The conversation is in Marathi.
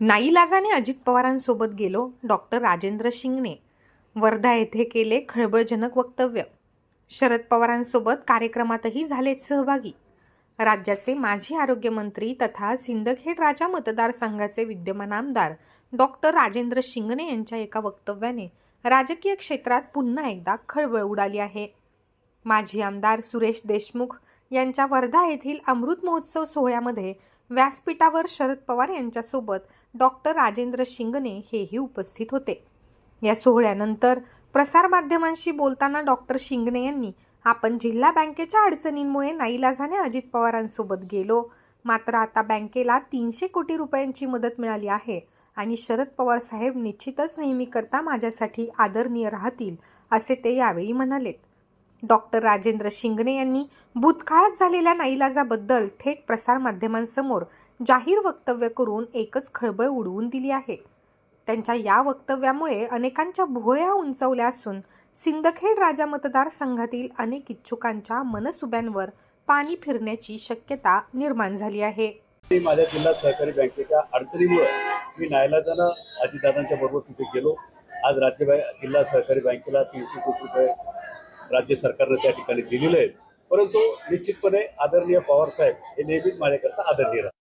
नाईलाजाने अजित पवारांसोबत गेलो डॉक्टर राजेंद्र शिंगणे. वर्धा येथे केले खळबळजनक वक्तव्य. शरद पवारांसोबत कार्यक्रमातही झाले सहभागी. राज्याचे माजी आरोग्यमंत्री तथा सिंदखेड राजा मतदारसंघाचे विद्यमान आमदार डॉक्टर राजेंद्र शिंगणे यांच्या एका वक्तव्याने राजकीय क्षेत्रात पुन्हा एकदा खळबळ उडाली आहे. माजी आमदार सुरेश देशमुख यांच्या वर्धा येथील अमृत महोत्सव सोहळ्यामध्ये व्यासपीठावर शरद पवार यांच्यासोबत डॉक्टर राजेंद्र शिंगणे हेही उपस्थित होते. या सोहळ्यानंतर प्रसारमाध्यमांशी बोलताना डॉक्टर शिंगणे यांनी आपण जिल्हा बँकेच्या अडचणींमुळे नाईलाजाने अजित पवारांसोबत गेलो. मात्र आता बँकेला तीनशे कोटी रुपयांची मदत मिळाली आहे आणि शरद पवार साहेब निश्चितच नेहमीकरता माझ्यासाठी आदरणीय राहतील असे ते यावेळी म्हणालेत. डॉक्टर राजेंद्र शिंगणे यांनी भूतकाळात झालेल्या नाईलाजाबद्दल थेट प्रसारमाध्यमांसमोर जाहीर वक्तव्य करून एकच खळबळ उडवून दिली आहे. त्यांच्या या वक्तव्यामुळे अनेकांच्या भुवया उंचवल्या असून सिंदखेड राजा मतदारसंघातील अनेक इच्छुकांच्या मनसुब्यांवर पाणी फिरण्याची शक्यता निर्माण झाली आहे. मी माझ्या जिल्हा सहकारी बँकेच्या अडचणीमुळे मी नाईलाजानं अजितदादांच्या बरोबर तिथे गेलो. आज राज्य जिल्हा सहकारी बँकेला तीनशे कोटी रुपये राज्य सरकारनं त्या ठिकाणी दिलेलं आहे परंतु निश्चितपणे आदरणीय पवार साहेब हे नेहमीच माझ्याकरता आदरणीय राहतात.